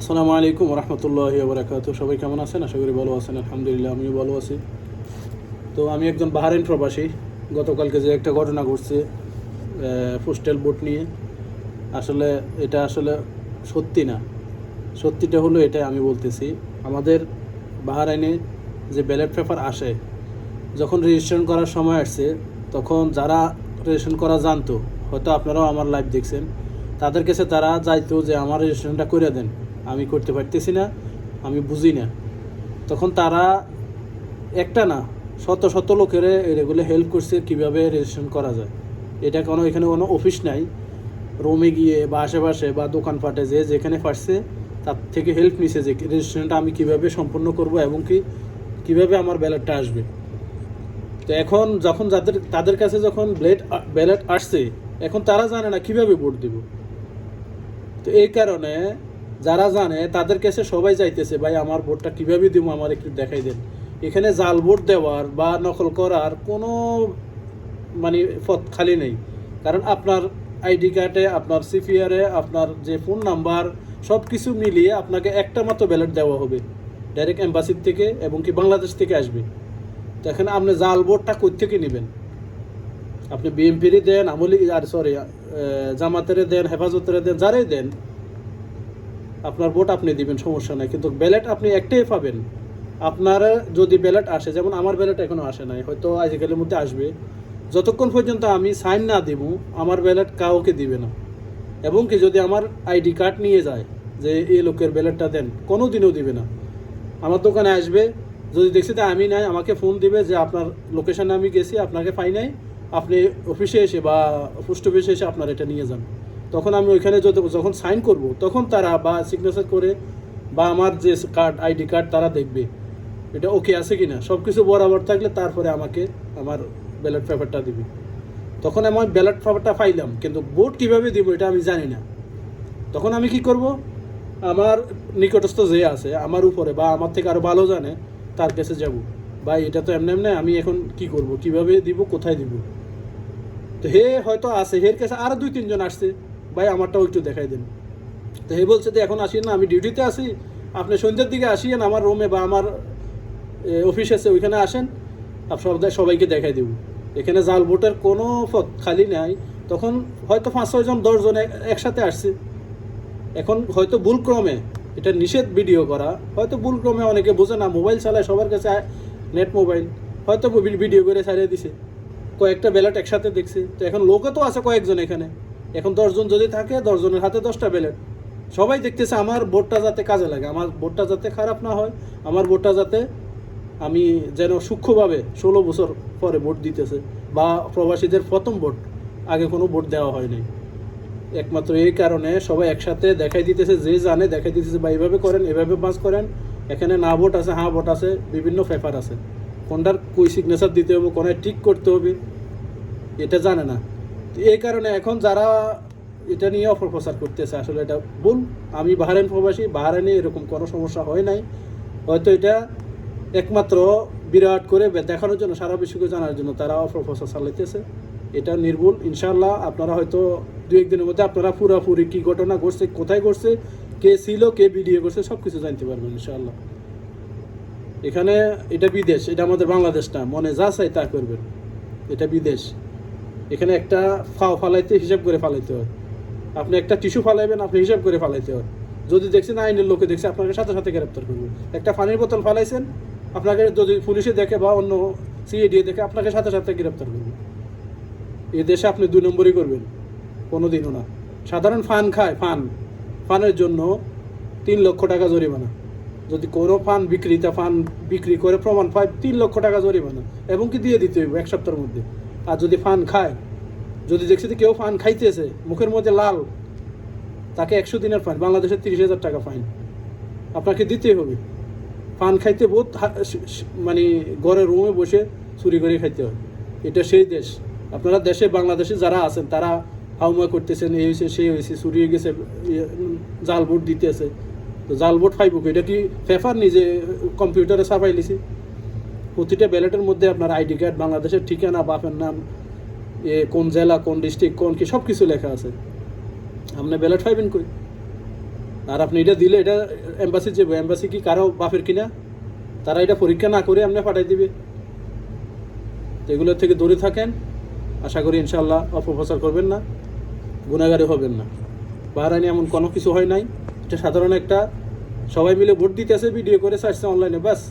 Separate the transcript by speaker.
Speaker 1: আসসালামু আলাইকুম রহমতুল্লাহি বরাকাত সবাই কেমন আছেন? আশা করি ভালো আছেন, আলহামদুলিল্লাহ আমিও ভালো আছি। তো আমি একজন বাহারাইন প্রবাসী। গতকালকে যে একটা ঘটনা ঘটছে পোস্টাল বোট নিয়ে, আসলে এটা আসলে সত্যি না। সত্যিটা হলো এটা আমি বলতেছি, আমাদের বাহারাইনে যে ব্যালট পেপার আসে, যখন রেজিস্ট্রেশন করার সময় আসছে, তখন যারা রেজিস্ট্রেশন করা জানতো, হয়তো আপনারাও আমার লাইভ দেখছেন, তাদের কাছে তারা যাইতো যে আমার রেজিস্ট্রেশনটা করে দেন। আমি করতে পারতেছি না, আমি বুঝি না। তখন তারা একটা না, শত শত লোকের এগুলো হেল্প করছে কীভাবে রেজিস্ট্রেশন করা যায়। এটা কোনো, এখানে কোনো অফিস নাই। রোমে গিয়ে বা আশেপাশে বা দোকানপাটে যে যেখানে পারছে, তার থেকে হেল্প নিছে যে রেজিস্ট্রেশনটা আমি কীভাবে সম্পন্ন করব এবং কি, কীভাবে আমার ব্যালেটটা আসবে। তো এখন যখন যাদের, তাদের কাছে যখন ব্লেড ব্যালেট আসছে, এখন তারা জানে না কীভাবে ভোট দিব। তো এই কারণে যারা জানে, তাদের কাছে সবাই চাইতেছে, ভাই, আমার ভোটটা কীভাবে দিব? আমার একটু দেখাই দেন। এখানে জাল ভোট দেওয়ার বা নকল করার কোনো মানে পথ খালি নেই। কারণ আপনার আইডি কার্ডে, আপনার সিপিআরে, আপনার যে ফোন নাম্বার সব কিছু মিলিয়ে আপনাকে একটা মাত্র ব্যালেট দেওয়া হবে। ডাইরেক্ট এম্বাসির থেকে এবং কি বাংলাদেশ থেকে আসবে। তো এখানে আপনি জাল ভোটটা কই থেকে নেবেন? আপনি বিএমপিরই দেন, আমলি, আর সরি জামাতের দেন, হেফাজতের দেন, যারাই দেন আপনার ভোট আপনি দিবেন, সমস্যা নাই। কিন্তু ব্যালেট আপনি একটাই পাবেন। আপনার যদি ব্যালেট আসে, যেমন আমার ব্যালেট এখনও আসে নাই, হয়তো আজকালের মধ্যে আসবে। যতক্ষণ পর্যন্ত আমি সাইন না দিব, আমার ব্যালেট কাউকে দিবে না। এবং কি যদি আমার আইডি কার্ড নিয়ে যায়, যে এই লোকের ব্যালেটটা দেন কোনো দিনও দিবে না। আমার দোকানে আসবে, যদি দেখছি যে আমি নাই, আমাকে ফোন দিবে যে আপনার লোকেশানে আমি গেছি, আপনাকে পাই নাই, আপনি অফিসে এসে বা পোস্ট অফিসে এসে আপনার এটা নিয়ে যান। তখন আমি ওইখানে যখন সাইন করব, তখন তারা বা সিগনেচার করে বা আমার যে কার্ড আইডি কার্ড তারা দেখবে এটা ওকে আছে কি না সব কিছু বরাবর থাকলে তারপরে আমাকে আমার ব্যালট পেপারটা দিবে। তখন আমি ব্যালট পেপারটা পাইলাম, কিন্তু ভোট কীভাবে দিব এটা আমি জানি না। তখন আমি কি করব? আমার নিকটস্থ যে আছে, আমার উপরে বা আমার থেকে আরও ভালো জানে, তার কাছে যাব। ভাই, এটা তো এমনি এমনি আমি এখন কি করব? কীভাবে দিব? কোথায় দিব? তো হে, হয়তো আছে, হের কাছে আরও দুই তিনজন আসছে। ভাই, আমারটাও একটু দেখাই দেন। তো হে বলছে যে, এখন আসি না, আমি ডিউটিতে আসি আপনি সন্ধ্যের দিকে আসিয়েন আমার রুমে বা আমার অফিস আছে ওইখানে আসেন। আপ সবাই সবাইকে দেখাই দেব। এখানে জাল ভোটের কোনো পথ খালি নাই। তখন হয়তো পাঁচ ছয়জন দশজন এক- একসাথে আসছে। এখন হয়তো ভুলক্রমে এটা নিষেধ ভিডিও করা। হয়তো ভুলক্রমে অনেকে বোঝে না, মোবাইল চালায়, সবার কাছে নেট মোবাইল হয়তো ভিডিও করে ছাড়িয়ে দিছে। কয়েকটা ব্যালট একসাথে দেখছে। তো এখন লোকও তো আছে কয়েকজন এখানে। এখন দশজন যদি থাকে, দশজনের হাতে দশটা ব্যালট সবাই দেখতেছে আমার ভোটটা যাতে কাজে লাগে, আমার ভোটটা যাতে খারাপ না হয়, আমার ভোটটা যাতে আমি যেন সূক্ষ্মভাবে ষোলো বছর পরে ভোট দিতেছে বা প্রবাসীদের প্রথম ভোট, আগে কোনো ভোট দেওয়া হয়নি একমাত্র এই কারণে সবাই একসাথে দেখাই দিতেছে, যে জানে দেখাই দিতেছে বা এইভাবে করেন, এভাবে পাস করেন। এখানে না ভোট আছে হ্যাঁ ভোট আছে, বিভিন্ন পেপার আছে। কোনটার কই সিগনেচার দিতে হবে কোনটায় টিক করতে হবে, এটা জানে না। এই কারণে এখন যারা এটা নিয়ে অপপ্রচার করতেছে, আসলে এটা ভুল। আমি বাহারেন প্রবাসী বাহারেনে এরকম কোনো সমস্যা হয় নাই। হয়তো এটা একমাত্র বিরাট করে দেখানোর জন্য, সারা বিশ্বকে জানার জন্য তারা অপপ্রচার চালাইতেছে। এটা নির্ভুল। ইনশাল্লাহ আপনারা হয়তো দু একদিনের মধ্যে আপনারা পুরাপুরি কী ঘটনা ঘটছে, কোথায় ঘটছে, কে ছিল, কে ভিডিও করছে সব কিছু জানতে পারবেন ইনশাল্লাহ এখানে এটা বিদেশ, এটা আমাদের বাংলাদেশ না, মনে যা চাই তা করবেন। এটা বিদেশ। এখানে একটা ফাও ফালাইতে হিসাব করে ফালাইতে হয়। আপনি একটা টিস্যু ফালাইবেন, আপনি হিসাব করে ফালাইতে হয়। যদি দেখছেন আইনের লোকে দেখছে, আপনাকে সাথে সাথে গ্রেপ্তার করবে। একটা পানির বোতল ফালাইছেন, আপনাকে যদি পুলিশে দেখে বা অন্য সিএডি দেখে, আপনাকে সাথে সাথে গ্রেপ্তার করবে। এ দেশে আপনি দুই নম্বরই করবেন কোনো দিনও না। সাধারণ ফান খায়, ফান। ফানের জন্য তিন লক্ষ টাকা জরিমানা। যদি কোনো ফান বিক্রিতা, ফান বিক্রি করে প্রমাণ পায়, তিন লক্ষ টাকা জরিমানা। এবং কি দিয়ে দিতে হইব এক সপ্তাহের মধ্যে? আর যদি ফান খায় যদি দেখছি যে কেউ ফান খাইতেছে মুখের মধ্যে লাল তাকে একশো দিনের ফাইন বাংলাদেশের তিরিশ হাজার টাকা ফাইন। আপনাকে দিতেই হবে। পান খাইতে বহুত মানে ঘরের রুমে বসে চুরি করে খাইতে হবে এটা সেই দেশ। আপনারা দেশে বাংলাদেশে যারা আছেন তারা হাউমা করতেছেন এই হয়েছে সেই হয়েছে চুরি হয়ে গেছে ইয়ে, জাল ভোট দিতেছে। তো জাল ভোট ফাইব? এটা কি পেপার নিজে কম্পিউটারে ছাপাই লিছি? প্রতিটা ব্যালেটের মধ্যে আপনার আইডি কার্ড, বাংলাদেশের ঠিকানা, বাপের নাম, এ, কোন জেলা, কোন ডিস্ট্রিক্ট, কোন কি সব কিছু লেখা আছে। আপনি ব্যালেট পাইবেন কই? আর আপনি এটা দিলে এটা এম্বাসি যাবে এম্বাসি কি কারও বাপের কিনা? তারা এটা পরীক্ষা না করে আপনি পাঠাই দিবে। এগুলোর থেকে দূরে থাকেন। আশা করি ইনশাল্লাহ অপপ্রচার করবেন না গুণাগারে হবেন না। বাহারাইনে এমন কোনো কিছু হয় নাই। এটা সাধারণ একটা, সবাই মিলে ভোট দিতেছে, ভিডিও করে ছাড়ছে অনলাইনে বাস